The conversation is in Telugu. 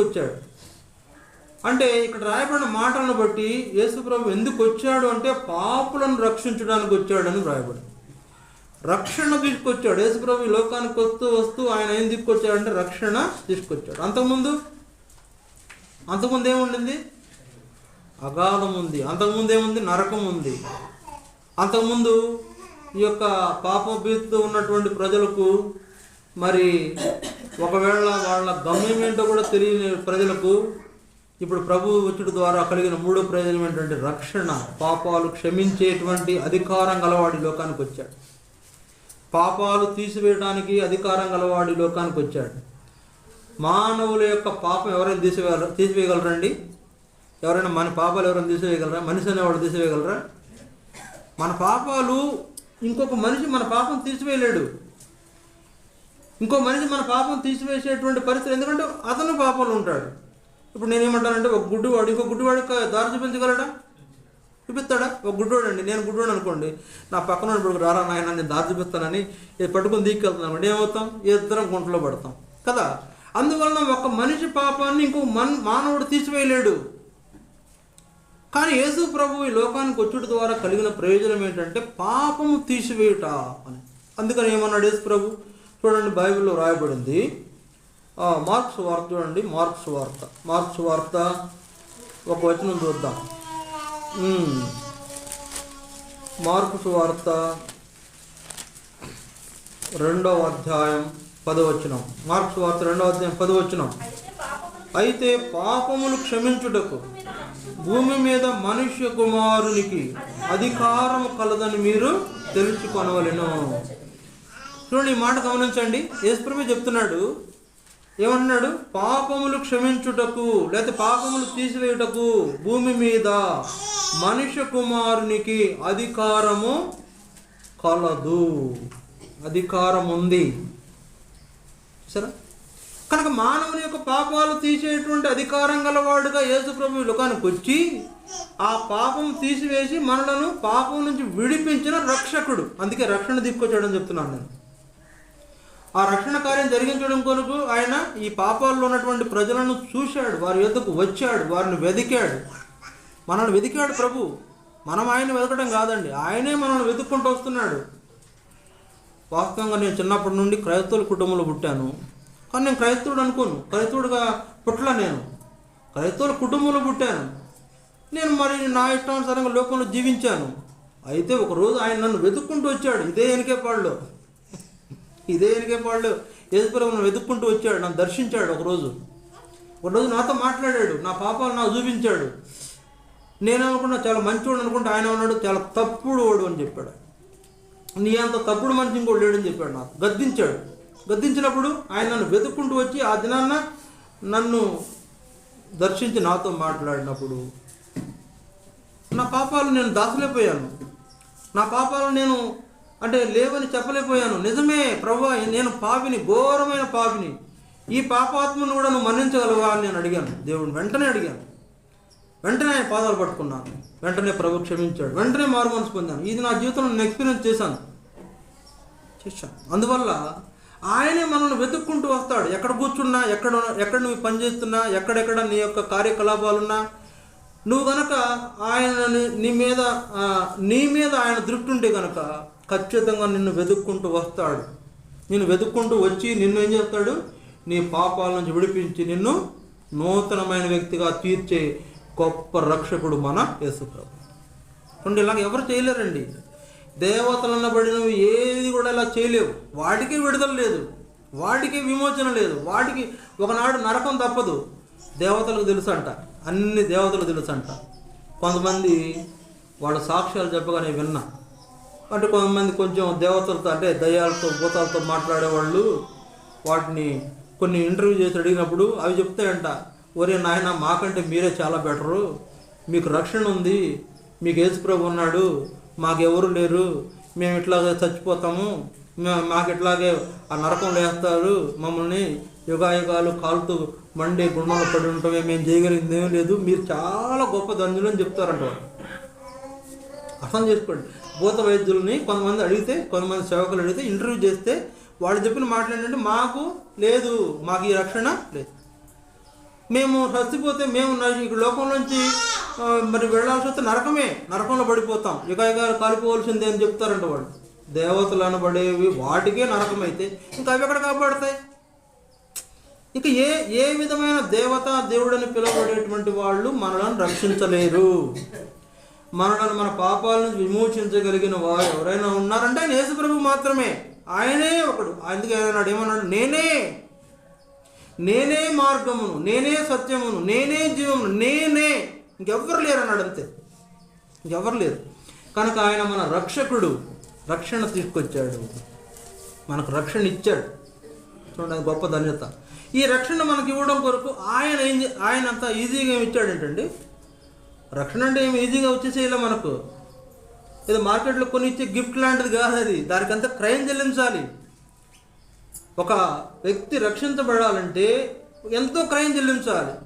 వచ్చాడు అంటే ఇక్కడ రాయబడిన మాటలను బట్టి యేసుప్రభు ఎందుకు వచ్చాడు అంటే పాపులను రక్షించడానికి వచ్చాడని రాయబడి రక్షణ తీసుకొచ్చాడు. యేసుప్రభు ఈ లోకానికి వస్తూ వస్తూ ఆయన ఏం తీసుకొచ్చాడంటే రక్షణ తీసుకొచ్చాడు. అంతకుముందు? అంతకుముందు ఏముండింది? అగాధం ఉంది. అంతకుముందు ఏముంది? నరకం ఉంది. అంతకుముందు ఈ యొక్క పాపభీతితో ఉన్నటువంటి ప్రజలకు మరి ఒకవేళ వాళ్ళ గమ్యం ఏంటో కూడా తెలియని ప్రజలకు ఇప్పుడు ప్రభు వచ్చుడు ద్వారా కలిగిన మూడో ప్రయోజనం ఏంటంటే రక్షణ. పాపాలు క్షమించేటువంటి అధికారం గలవాడి లోకానికి వచ్చాడు. పాపాలు తీసివేయడానికి అధికారం గలవాడి లోకానికి వచ్చాడు. మానవుల యొక్క పాపం ఎవరైనా తీసివేయగలరా తీసివేయగలరండి? ఎవరైనా మన పాపాలు ఎవరైనా తీసివేయగలరా? మనిషి అనేవాడు తీసివేయగలరా? మన పాపాలు ఇంకొక మనిషి మన పాపం తీసివేయలేడు. ఇంకో మనిషి మన పాపం తీసివేసేటువంటి పరిస్థితి ఎందుకంటే అతను పాపంలో ఉంటాడు. ఇప్పుడు నేనేమంటానంటే ఒక గుడ్డివాడు ఇంకో గుడ్డివాడికి దారి చూపించగలడా? చూపిస్తాడా? ఒక గుడ్డోడు అండి నేను గుడ్డోడు అనుకోండి నా పక్కన ఇప్పుడు రారా నాయన నేను దారి చూపిస్తానని ఇది పట్టుకొని తీసుకెళ్తున్నాను అంటే ఏమవుతాం ఇద్దరం గుంటలో పడతాం. కదా? అందువలన ఒక మనిషి పాపాన్ని ఇంకో మన్ మానవుడు తీసివేయలేడు. కానీ యేసు ప్రభు ఈ లోకానికి వచ్చుట ద్వారా కలిగిన ప్రయోజనం ఏంటంటే పాపము తీసివేయుట అని. అందుకని ఏమన్నాడు యేసు ప్రభు? చూడండి బైబిల్లో రాయబడింది. మార్క్స్ వార్త చూడండి మార్క్స్ వార్త. మార్క్స్ వార్త ఒక వచనం చూద్దాం. మార్క్స్ వార్త రెండవ అధ్యాయం పదవచనం మార్క్స్ వార్త రెండవ అధ్యాయం పదవచనం అయితే పాపములు క్షమించుటకు భూమి మీద మనుష్య కుమారునికి అధికారం కలదని మీరు తెలుసుకొనవలెను. చూడండి ఈ మాట గమనించండి. యేసుప్రభు చెప్తున్నాడు ఏమంటున్నాడు? పాపములు క్షమించుటకు లేకపోతే పాపములు తీసివేయుటకు భూమి మీద మనుష్య కుమారునికి అధికారము కలదు. అధికారం ఉంది సరే కనుక మానవుని యొక్క పాపాలు తీసేటువంటి అధికారం గలవాడుగా యేసుప్రభు లోకానికి వచ్చి ఆ పాపం తీసివేసి మనలను పాపం నుంచి విడిపించిన రక్షకుడు. అందుకే రక్షణ తీసుకొచ్చాడని చెప్తున్నాను నేను. ఆ రక్షణ కార్యం జరిగించడం కొరకు ఆయన ఈ పాపాల్లో ఉన్నటువంటి ప్రజలను చూశాడు. వారి యొద్దకు వచ్చాడు. వారిని వెదికాడు. మనల్ని వెదికాడు ప్రభు. మనం ఆయన వెతకడం కాదండి. ఆయనే మనల్ని వెతుక్కుంటూ వస్తున్నాడు. వాస్తవంగా నేను చిన్నప్పటి నుండి క్రైస్తవుల కుటుంబంలో పుట్టాను. కానీ నేను క్రైస్తవుడు అనుకోను. క్రైస్తవుడుగా పుట్టల నేను. క్రైస్తవుల కుటుంబంలో పుట్టాను. నేను మరి నా ఇష్టానుసారంగా లోకంలో జీవించాను. అయితే ఒకరోజు ఆయన నన్ను వెతుక్కుంటూ వచ్చాడు. ఇదే ఎనికేపాడులో పాడులో. ఎనికేపాడులో యేసుప్రభు నన్ను వెతుక్కుంటూ వచ్చాడు నన్ను దర్శించాడు ఒకరోజు. ఒకరోజు నాతో మాట్లాడాడు నా పాపాలు నాకు చూపించాడు. నేను అనుకున్నా చాలా మంచివాడు అనుకుంటే ఆయన ఉన్నాడు చాలా తప్పుడు వాడు అని చెప్పాడు. నీ అంత తప్పుడు మనిషి ఇంకోడు లేడని చెప్పాడు నాకు. గద్దించాడు. గద్దించినప్పుడు ఆయన నన్ను వెతుక్కుంటూ వచ్చి ఆ దినాన్న నన్ను దర్శించి నాతో మాట్లాడినప్పుడు నా పాపాలు నేను దాసలేపోయాను నా పాపాలు నేను అంటే లేవని చెప్పలేకపోయాను. నిజమే ప్రభు నేను పాపిని ఘోరమైన పాపిని. ఈ పాపాత్మను కూడా నువ్వు మన్నించగలవా అని నేను అడిగాను. దేవుడు వెంటనే అడిగాను వెంటనే ఆయన పాదాలు పట్టుకున్నాను వెంటనే ప్రభు క్షమించాడు. వెంటనే మారు మనసు పొందాను. ఇది నా జీవితంలో నేను ఎక్స్పీరియన్స్ చేశాను. చేశాను. అందువల్ల ఆయనే మనల్ని వెతుక్కుంటూ వస్తాడు. ఎక్కడ కూర్చున్నా ఎక్కడ ఎక్కడ నువ్వు పనిచేస్తున్నా ఎక్కడెక్కడ నీ యొక్క కార్యకలాపాలున్నా నువ్వు గనక ఆయన నీ మీద నీ మీద ఆయన దృష్టి ఉంటే గనక ఖచ్చితంగా నిన్ను వెతుక్కుంటూ వస్తాడు. నిన్ను వెతుక్కుంటూ వచ్చి నిన్ను ఏం చేస్తాడు? నీ పాపాల నుంచి విడిపించి నిన్ను నూతనమైన వ్యక్తిగా తీర్చే గొప్ప రక్షకుడు మన యేసుప్రభు. కొన్ని ఇలాగ ఎవరు చేయలేరండి? దేవతలు అన్నబడినవి ఏది కూడా ఇలా చేయలేవు. వాటికి విడుదల లేదు. వాటికి విమోచన లేదు. వాటికి ఒకనాడు నరకం తప్పదు. దేవతలకు తెలుసు అంట అన్ని దేవతలు తెలుసు అంట కొంతమంది వాళ్ళ సాక్ష్యాలు చెప్పగానే విన్నా. అంటే కొంతమంది కొంచెం దేవతలతో అంటే దయ్యాలతో భూతాలతో మాట్లాడేవాళ్ళు వాటిని కొన్ని ఇంటర్వ్యూ చేసి అడిగినప్పుడు అవి చెప్తాయంట ఒరే నాయన మాకంటే మీరే చాలా బెటరు. మీకు రక్షణ ఉంది. మీకు ఏసుప్రభు ఉన్నాడు. మాకెవరు లేరు. మేము ఇట్లాగే చచ్చిపోతాము. మాకు ఇట్లాగే ఆ నరకం వేస్తారు మమ్మల్ని యుగాయుగాలు కాలుతూ మండే గుండంలో పడి ఉంటామే మేము చేయగలిగిందేమీ లేదు. మీరు చాలా గొప్ప ధన్యులు అని చెప్తారంట వాళ్ళు. అర్థం చేసుకోండి. భూత వైద్యుల్ని కొంతమంది అడిగితే కొంతమంది సేవకులు అడిగితే ఇంటర్వ్యూ చేస్తే వాళ్ళు చెప్పిన మాటలు ఏంటంటే మాకు లేదు మాకు ఈ రక్షణ లేదు. మేము చచ్చిపోతే మేము ఈ లోకం నుంచి మరి వెళ్ళాల్సి వస్తే నరకమే నరకంలో పడిపోతాం. ఇక ఇక కాలిపోవలసిందే అని చెప్తారంట వాళ్ళు. దేవతలు అనబడేవి వాటికే నరకమైతే ఇంకా అవి ఎక్కడ కాపాడతాయి? ఇక ఏ ఏ విధమైన దేవత దేవుడని పిలువబడేటువంటి వాళ్ళు మనలను రక్షించలేరు. మనలను మన పాపాల నుంచి విమోచించగలిగిన వారు ఎవరైనా ఉన్నారంటే ఆయన యేసుప్రభు మాత్రమే. ఆయనే ఒకడు. అందుకే అన్నాడు ఏమన్నాడు? నేనే. నేనే మార్గమును నేనే సత్యమును నేనే జీవమును నేనే. ఇంకెవ్వరు లేరు అన్నాడు అంతే. ఇంకెవ్వరు లేరు. కనుక ఆయన మన రక్షకుడు రక్షణ తీసుకొచ్చాడు. మనకు రక్షణ ఇచ్చాడు. చూడండి అది గొప్ప ధన్యత. ఈ రక్షణ మనకి ఇవ్వడం కొరకు ఆయన ఏం ఆయన అంత ఈజీగా ఏమి ఇచ్చాడు ఏంటండి రక్షణ అంటే ఏమి? ఈజీగా వచ్చేసేయాలి మనకు. ఏదో మార్కెట్లో కొని ఇచ్చే గిఫ్ట్ లాంటిది కాదు అది. దానికంతా క్రయం చెల్లించాలి. ఒక వ్యక్తి రక్షించబడాలంటే ఎంతో క్రయం చెల్లించాలి.